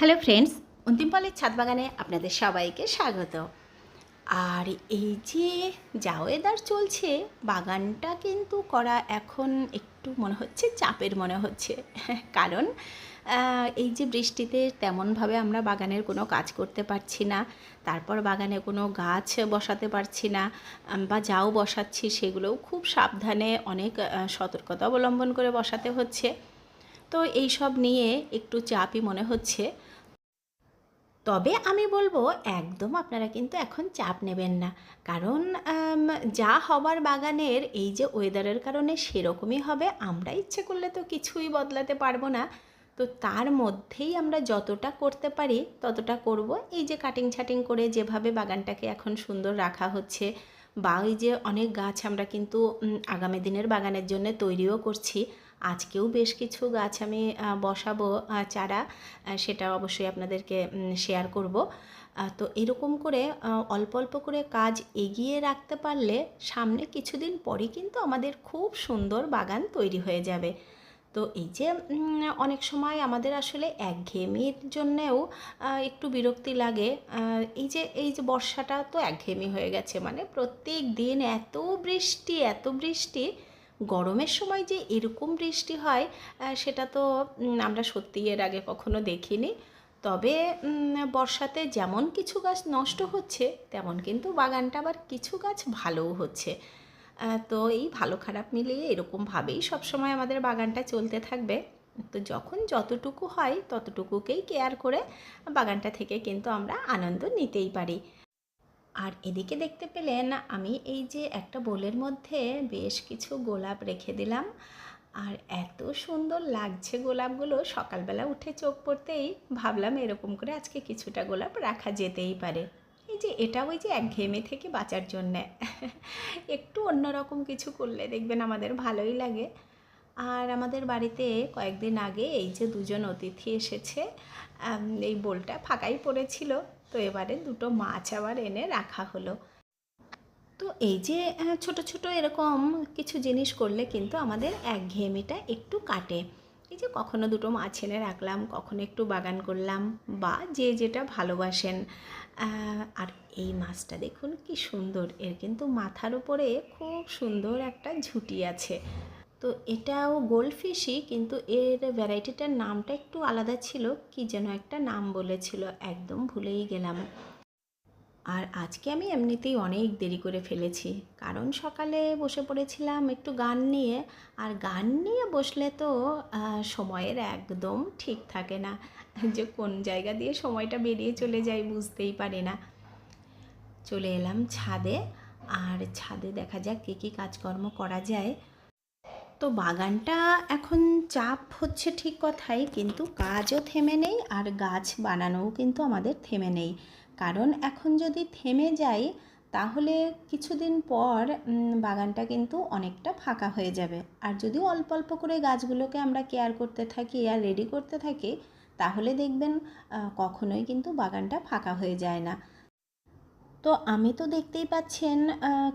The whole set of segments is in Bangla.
হ্যালো ফ্রেন্ডস, অন্তিম পালের ছাদ বাগানে আপনাদের সবাইকে স্বাগত। আর এই যে যা ওয়েদার চলছে, বাগানটা কিন্তু করা এখন একটু মনে হচ্ছে চাপের মনে হচ্ছে। কারণ এই যে বৃষ্টিতে তেমনভাবে আমরা বাগানের কোনো কাজ করতে পারছি না, তারপর বাগানে কোনো গাছ বসাতে পারছি না বা যাও বসাচ্ছি সেগুলোও খুব সাবধানে অনেক সতর্কতা অবলম্বন করে বসাতে হচ্ছে। তো এই সব নিয়ে একটু চাপই মনে হচ্ছে। তবে আমি বলব, একদম আপনারা কিন্তু এখন চাপ নেবেন না। কারণ যা হবার বাগানের এই যে ওয়েদারের কারণে সেরকমই হবে, আমরা ইচ্ছে করলে তো কিছুই বদলাতে পারব না। তো তার মধ্যেই আমরা যতটা করতে পারি, ততটা করব। এই যে কাটিং ছাটিং করে যেভাবে বাগানটাকে এখন সুন্দর রাখা হচ্ছে, বা ওই যে অনেক গাছ আমরা কিন্তু আগামী দিনের বাগানের জন্য তৈরিও করছি আজকেও বেশ কিছু গাছ আমি বসাবো চারা সেটা অবশ্যই আপনাদেরকে শেয়ার করব। তো এরকম করে অল্প অল্প করে কাজ এগিয়ে রাখতে পারলে সামনে কিছুদিন পরই কিন্তু আমাদের খুব সুন্দর বাগান তৈরি হয়ে যাবে। তো এই যে অনেক সময় আমাদের আসলে একঘেয়েমির জন্যেও একটু বিরক্তি লাগে। এই যে এই যে বর্ষাটা তো একঘেয়েমি হয়ে গেছে মানে প্রত্যেক দিন এত বৃষ্টি এত বৃষ্টি গরমের সময় যে এরকম বৃষ্টি হয় সেটা তো আমরা সত্যি এর আগে কখনো দেখিনি। তবে বর্ষাতে যেমন কিছু গাছ নষ্ট হচ্ছে, তেমন কিন্তু বাগানটা আবার কিছু গাছ ভালোও হচ্ছে। তো এই ভালো খারাপ মিলিয়ে এরকমভাবেই সবসময় আমাদের বাগানটা চলতে থাকবে। তো যখন যতটুকু হয়, ততটুকুকেই কেয়ার করে বাগানটা থেকে কিন্তু আমরা আনন্দ নিতেই পারি। আর এদিকে দেখতে পেলেন আমি এই যে একটা বোলের মধ্যে বেশ কিছু গোলাপ রেখে দিলাম। আর এত সুন্দর লাগছে গোলাপগুলো। সকালবেলা উঠে চোখ পড়তেই ভাবলাম এরকম করে আজকে কিছুটা গোলাপ রাখা যেতেই পারে। এই যে এটা ওই যে একঘেয়েমি থেকে বাঁচার জন্যে। একটু অন্যরকম কিছু করলে দেখবেন আমাদের ভালোই লাগে। আর আমাদের বাড়িতে কয়েকদিন আগে এই যে দুজন অতিথি এসেছে এই বোলটা ফাঁকাই পড়েছিল। তো এবারে দুটো মাছ আবার এনে রাখা হলো। তো এই যে ছোট ছোট এরকম কিছু জিনিস করলে কিন্তু আমাদের একঘেয়েমিটা একটু কাটে। এই যে কখনো দুটো মাছ এনে রাখলাম, কখনো একটু বাগান করলাম বা যে যেটা ভালোবাসেন। আর এই মাছটা দেখুন কি সুন্দর, এর কিন্তু মাথার উপরে খুব সুন্দর একটা ঝুঁটি আছে। তো এটাও গোল্ডফিশই, কিন্তু এর ভ্যারাইটিটার নামটা একটু আলাদা ছিল, কি যেন একটা নাম বলেছিল, একদম ভুলেই গেলাম। আর আজকে আমি এমনিতেই অনেক দেরি করে ফেলেছি, কারণ সকালে বসে পড়েছিলাম একটু গান নিয়ে, আর গান নিয়ে বসলে তো সময়ের একদম ঠিক থাকে না, যে কোন জায়গা দিয়ে সময়টা বেরিয়ে চলে যায় বুঝতেই পারি না। চলে এলাম ছাদে, আর ছাদে দেখা যাক কী কী কাজকর্ম করা যায়। তো বাগানটা এখন চাপ হচ্ছে ঠিক কথাই, কিন্তু কাজও থেমে নেই আর গাছ বানানোও কিন্তু আমাদের থেমে নেই। কারণ এখন যদি থেমে যাই, তাহলে কিছুদিন পর বাগানটা কিন্তু অনেকটা ফাঁকা হয়ে যাবে। আর যদি অল্প অল্প করে গাছগুলোকে আমরা কেয়ার করতে থাকি আর রেডি করতে থাকি, তাহলে দেখবেন কখনোই কিন্তু বাগানটা ফাঁকা হয়ে যায় না। তো আমি তো দেখতেই পাচ্ছেন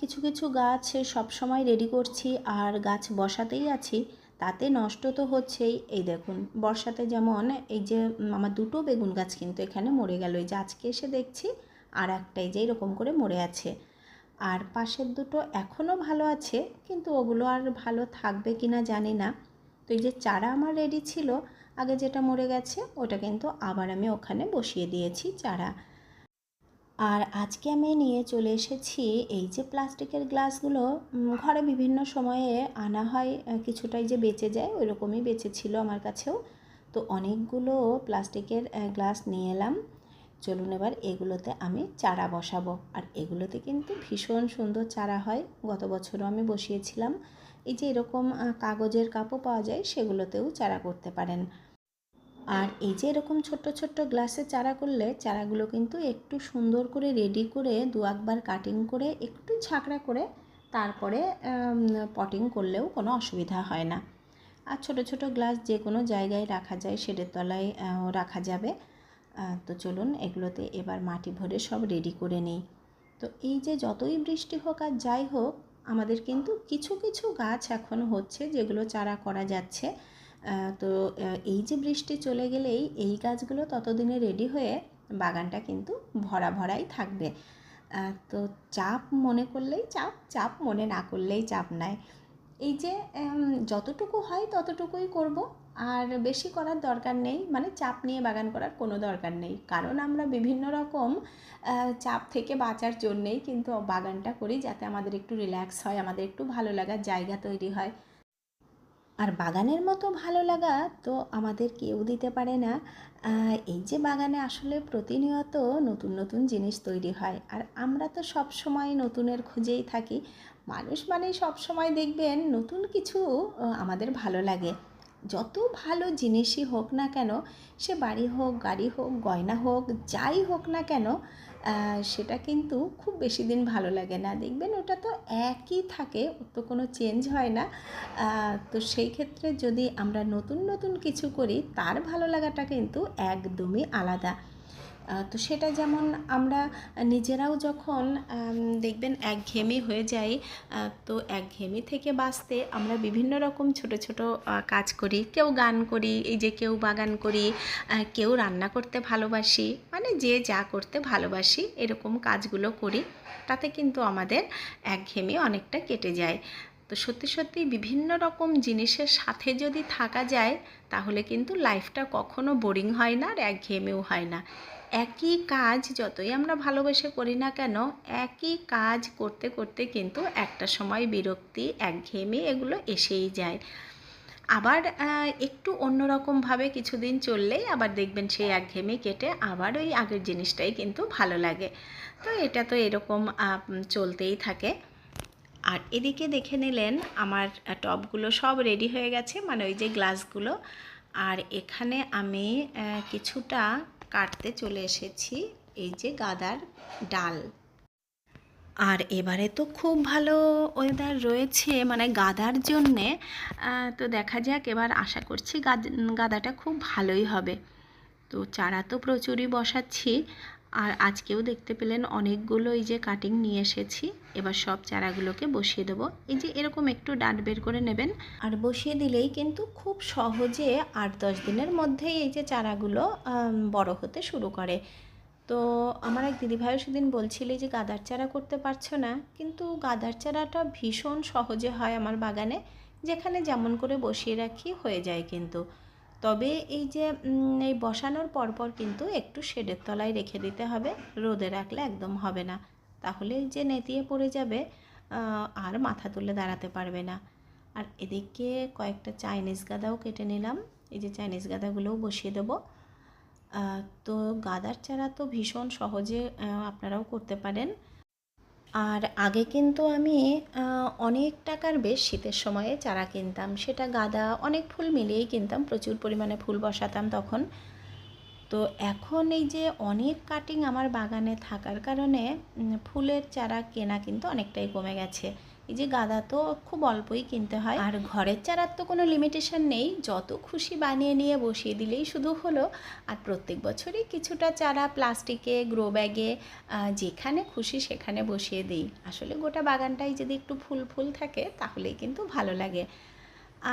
কিছু কিছু গাছ সব সময় রেডি করছি আর গাছ বসাতেই আছি, তাতে নষ্ট তো হচ্ছেই। এই দেখুন, বর্ষাতে যেমন এই যে আমার দুটো বেগুন গাছ কিন্তু এখানে মরে গেল। এই যে আজকে এসে দেখছি, আর একটাই যে এরকম করে মরে আছে। আর পাশের দুটো এখনও ভালো আছে, কিন্তু ওগুলো আর ভালো থাকবে কি না জানি না। তো এই যে চারা আমার রেডি ছিল, আগে যেটা মরে গেছে, ওটা কিন্তু আবার আমি ওখানে বসিয়ে দিয়েছি চারা। আর আজকে আমি নিয়ে চলে এসেছি এই যে প্লাস্টিকের গ্লাসগুলো ঘরে বিভিন্ন সময়ে আনা হয় কিছুটাই যে বেঁচে যায় ওই রকমই বেঁচে ছিল আমার কাছেও। তো অনেকগুলো প্লাস্টিকের গ্লাস নিয়ে এলাম। চলুন এবার এগুলোতে আমি চারা বসাবো। আর এগুলোতে কিন্তু ভীষণ সুন্দর চারা হয়। গত বছরও আমি বসিয়েছিলাম। এই যে এরকম কাগজের কাপও পাওয়া যায়, সেগুলোতেও চারা করতে পারেন। আর এই যে এরকম ছোট্ট ছোট্ট গ্লাসে চারা করলে চারাগুলো কিন্তু একটু সুন্দর করে রেডি করে দু একবার কাটিং করে একটু ঝাঁকড়া করে তারপরে পটিং করলেও কোনো অসুবিধা হয় না। আর ছোট ছোট গ্লাস যে কোনো জায়গায় রাখা যায়, শেডের তলায় রাখা যাবে। তো চলুন এগুলোতে এবার মাটি ভরে সব রেডি করে নিই। তো এই যে যতই বৃষ্টি হোক আর যাই হোক, আমাদের কিন্তু কিছু কিছু গাছ এখন হচ্ছে যেগুলো চারা করা যাচ্ছে। তো এই যে বৃষ্টি চলে গেলেই এই গাছগুলো ততদিনে রেডি হয়ে বাগানটা কিন্তু ভরা ভরাই থাকবে। তো চাপ মনে করলেই চাপ চাপ মনে না করলেই চাপ নাই। এই যে যতটুকু হয় ততটুকুই করব, আর বেশি করার দরকার নেই মানে চাপ নিয়ে বাগান করার কোনো দরকার নেই। কারণ আমরা বিভিন্ন রকম চাপ থেকে বাঁচার জন্যেই কিন্তু বাগানটা করি, যাতে আমাদের একটু রিল্যাক্স হয়, আমাদের একটু ভালো লাগার জায়গা তৈরি হয়। আর বাগানের মতো ভালো লাগা তো আমাদের কেউ দিতে পারে না। এই যে বাগানে আসলে প্রতিনিয়ত নতুন নতুন জিনিস তৈরি হয়, আর আমরা তো সব সময় নতুনের খোঁজেই থাকি। মানুষ মানেই সব সময় দেখবেন নতুন কিছু আমাদের ভালো লাগে। যত ভালো জিনিসই হোক না কেন, সে বাড়ি হোক, গাড়ি হোক, গয়না হোক, যাই হোক না কেন সেটা কিন্তু খুব বেশি দিন ভালো লাগে না। দেখবেন ওটা তো একই থাকে, ওর তো কোনো চেঞ্জ হয় না। তো সেই ক্ষেত্রে যদি আমরা নতুন নতুন কিছু করি, তার ভালো লাগাটা কিন্তু একদমই আলাদা। তো সেটা যেমন আমরা নিজেরাও যখন দেখবেন একঘেয়েমি হয়ে যাই তো একঘেয়েমি থেকে বাঁচতে আমরা বিভিন্ন রকম ছোট ছোট কাজ করি। কেউ গান করি, এই যে কেউ বাগান করি কেউ রান্না করতে ভালোবাসি মানে যে যা করতে ভালোবাসি, এরকম কাজগুলো করি, তাতে কিন্তু আমাদের একঘেয়েমি অনেকটা কেটে যায়। তো সত্যি সত্যি বিভিন্ন রকম জিনিসের সাথে যদি থাকা যায়, তাহলে কিন্তু লাইফটা কখনো বোরিং হয় না আর একঘেয়েমিও হয় না। একই কাজ যতই আমরা ভালোবেসে করি না কেন একই কাজ করতে করতে কিন্তু একটা সময় বিরক্তি একঘেয়েমি এগুলো এসেই যায়। আবার একটু অন্যরকমভাবে কিছুদিন চললেই আবার দেখবেন সেই একঘেয়েমি কেটে আবার ওই আগের জিনিসটাই কিন্তু ভালো লাগে। তো এটা তো এরকম চলতেই থাকে। আর এদিকে দেখে নিলেন আমার আহ, টবগুলো সব রেডি হয়ে গেছে মানে ওই যে গ্লাসগুলো। আর এখানে আমি কিছুটা কাটতে চলে এসেছি, এই যে গাদার ডাল। আর এবারে তো খুব ভালো ওয়েদার রয়েছে মানে গাদার জন্যে তো দেখা যাক, এবার আশা করছি গাদ- গাদাটা খুব ভালোই হবে। তো চারা তো প্রচুরই বসাচ্ছি আর আজকেও দেখতে পেলেন অনেকগুলো এই যে কাটিং নিয়ে এসেছি। এবার সব চারাগুলোকে বসিয়ে দেবো। এই যে এরকম একটু ডাঁট বের করে নেবেন। আর বসিয়ে দিলেই কিন্তু খুব সহজে আট দশ দিনের মধ্যেই এই যে চারাগুলো বড় হতে শুরু করে। তো আমার এক দিদিভাইও সেদিন বলছিলে যে, গাদার চারা করতে পারছ না? কিন্তু গাদার চারাটা ভীষণ সহজে হয় আমার বাগানে। যেখানে যেমন করে বসিয়ে রাখি হয়ে যায় কিন্তু। তবে এই যে এই বসানোর পরপর কিন্তু একটু শেডের তলায় রেখে দিতে হবে, রোদে রাখলে একদম হবে না। তাহলে যে নেতিয়ে পড়ে যাবে আর মাথা তুলে দাঁড়াতে পারবে না। আর এদিকে কয়েকটা চাইনিজ গাদাও কেটে নিলাম, এই যে চাইনিজ গাদাগুলোও বসিয়ে দেবো। তো গাদার চারা তো ভীষণ সহজে আপনারাও করতে পারেন। আর আগে কিন্তু আমি অনেক টাকার বেশ শীতের সময়ে চারা কিনতাম। সেটা গাদা, অনেক ফুল মিলিয়েই কিনতাম। প্রচুর পরিমাণে ফুল বসাতাম তখন। তো এখন এই যে অনেক কাটিং আমার বাগানে থাকার কারণে ফুলের চারা কেনা কিন্তু অনেকটাই কমে গেছে। এই যে গাঁদা তো খুব অল্পই কিনতে হয়। আর ঘরের চারার তো কোনো লিমিটেশন নেই। যত খুশি বানিয়ে নিয়ে বসিয়ে দিলেই শুধু হলো। আর প্রত্যেক বছরই কিছুটা চারা প্লাস্টিকে গ্রো ব্যাগে যেখানে খুশি সেখানে বসিয়ে দিই। আসলে গোটা বাগানটাই যদি একটু ফুল ফুল থাকে, তাহলেই কিন্তু ভালো লাগে।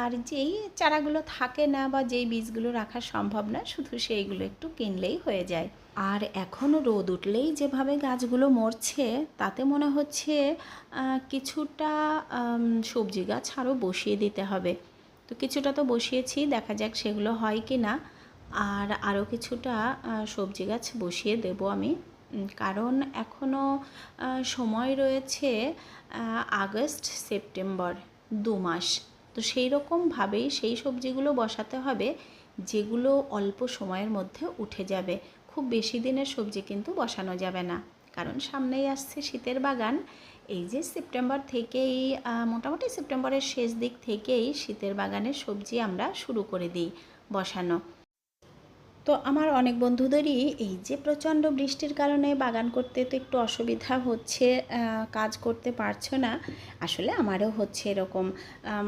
আর যেই চারাগুলো থাকে না বা যেই বীজগুলো রাখা সম্ভব না, শুধু সেইগুলো একটু কিনলেই হয়ে যায়। আর এখনও রোদ উঠলেই যেভাবে গাছগুলো মরছে, তাতে মনে হচ্ছে কিছুটা সবজি গাছ আরও বসিয়ে দিতে হবে। তো কিছুটা তো বসিয়েছি, দেখা যাক সেগুলো হয় কি না। আর আরও কিছুটা সবজি গাছ বসিয়ে দেব আমি। কারণ এখনও সময় রয়েছে আগস্ট, সেপ্টেম্বর, দু মাস। তো সেই রকমভাবেই সেই সবজিগুলো বসাতে হবে, যেগুলো অল্প সময়ের মধ্যে উঠে যাবে। খুব বেশি দিনের সবজি কিন্তু বসানো যাবে না। কারণ সামনেই আসছে শীতের বাগান। এই যে সেপ্টেম্বর থেকেই মোটামুটি সেপ্টেম্বরের শেষ দিক থেকেই শীতের বাগানের সবজি আমরা শুরু করে দিই বসানো। তো আমার অনেক বন্ধুদেরই এই যে প্রচণ্ড বৃষ্টির কারণে বাগান করতে তো একটু অসুবিধা হচ্ছে কাজ করতে পারছ না। আসলে আমারও হচ্ছে এরকম।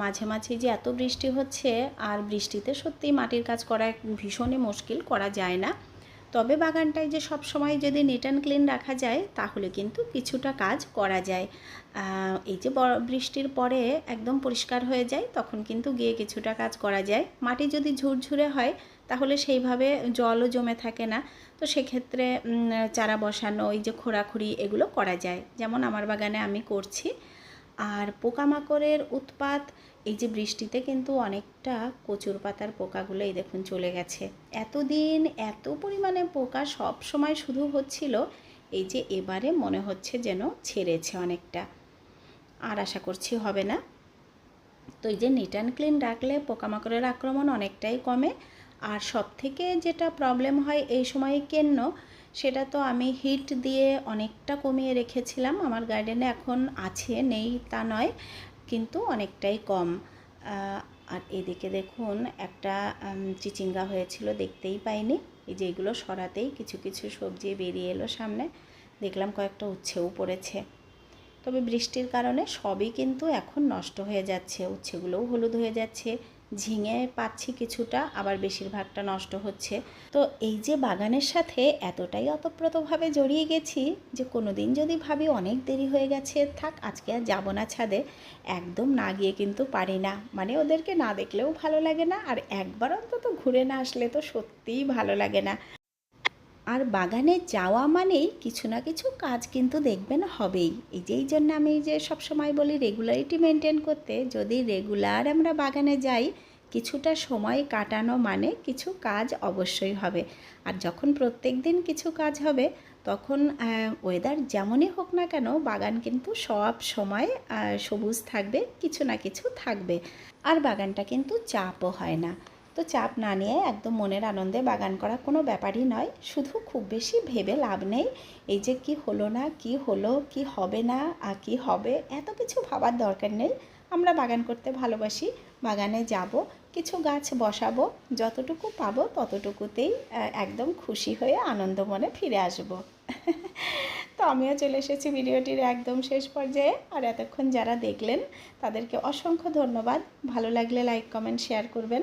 মাঝে মাঝে যে এত বৃষ্টি হচ্ছে, আর বৃষ্টিতে সত্যি মাটির কাজ করা ভীষণই মুশকিল, করা যায় না। তবে বাগানটায় যে সব সময় যদি নিট অ্যান্ড ক্লিন রাখা যায়, তাহলে কিন্তু কিছুটা কাজ করা যায়। এই যে বৃষ্টির পরে একদম পরিষ্কার হয়ে যায়, তখন কিন্তু গিয়ে কিছুটা কাজ করা যায়। মাটি যদি ঝুরঝুরে হয় তাহলে সেইভাবে জলও জমে থাকে না। তো সেক্ষেত্রে চারা বসানো ওই যে খোঁড়াখুড়ি এগুলো করা যায়। যেমন আমার বাগানে আমি করছি। আর পোকামাকড়ের উৎপাত, এই যে বৃষ্টিতে কিন্তু অনেকটা কচুর পাতার পোকাগুলো এই দেখুন চলে গেছে। এতদিন এত পরিমাণে পোকা সব সময় শুধু হচ্ছিল, এই যে এবারে মনে হচ্ছে যেন ছেড়েছে অনেকটা। আর আশা করছি হবে না। তো এই যে নিট অ্যান্ড ক্লিন রাখলে পোকামাকড়ের আক্রমণ অনেকটাই কমে। আর সব থেকে যেটা প্রবলেম হয় এই সময়ে কেন্ন সেটা তো আমি হিট দিয়ে অনেকটা কমিয়ে রেখেছিলাম, আমার গার্ডেনে এখন আছে, নেই তা নয়, কিন্তু অনেকটাই কম। আর এদিকে দেখুন, একটা চিচিঙ্গা হয়েছিল, দেখতেই পাইনি। এই যে এগুলো সরাতেই কিছু কিছু সবজি বেরিয়ে এলো সামনে। দেখলাম কয়েকটা উচ্ছেও পড়েছে। তবে বৃষ্টির কারণে সবই কিন্তু এখন নষ্ট হয়ে যাচ্ছে, উচ্ছেগুলোও হলুদ হয়ে যাচ্ছে। ঝিঙে পাচ্ছি কিছুটা, আবার বেশিরভাগটা নষ্ট হচ্ছে। তো এই যে বাগানের সাথে এতটাই অতপ্রতভাবে জড়িয়ে গেছি যে কোনো দিন যদি ভাবি অনেক দেরি হয়ে গেছে, থাক আজকে আর যাব না ছাদে, একদম না গিয়ে কিন্তু পারি না। মানে ওদেরকে না দেখলেও ভালো লাগে না, আর একবার অন্তত ঘুরে না আসলে তো সত্যিই ভালো লাগে না। আর বাগানে যাওয়া মানেই কিছু না কিছু কাজ কিন্তু দেখবেন হবেই। এই যেই জন্য আমি যে সব সময় বলি রেগুলারিটি মেনটেন করতে, যদি রেগুলার আমরা বাগানে যাই, কিছুটা সময় কাটানো মানে কিছু কাজ অবশ্যই হবে। আর যখন প্রত্যেক দিন কিছু কাজ হবে, তখন ওয়েদার যেমনই হোক না কেন, বাগান কিন্তু সব সময় সবুজ থাকবে, কিছু না কিছু থাকবে। আর বাগানটা কিন্তু চাপও হয় না। তো চাপ না নিয়ে একদম মনের আনন্দে বাগান করা কোনো ব্যাপারই নয়। শুধু খুব বেশি ভেবে লাভ নেই। এই যে কি হলো না, কি হলো, কি হবে না আর কি হবে, এত কিছু ভাবার দরকার নেই। আমরা বাগান করতে ভালোবাসি, বাগানে যাব, কিছু গাছ বসাবো, যতটুকু পাবো ততটুকুতেই একদম খুশি হয়ে আনন্দ মনে ফিরে আসব। তো আমিও চলে এসেছি ভিডিওটির একদম শেষ পর্যায়ে। আর এতক্ষণ যারা দেখলেন, তাদেরকে অসংখ্য ধন্যবাদ। ভালো লাগলে লাইক, কমেন্ট, শেয়ার করবেন।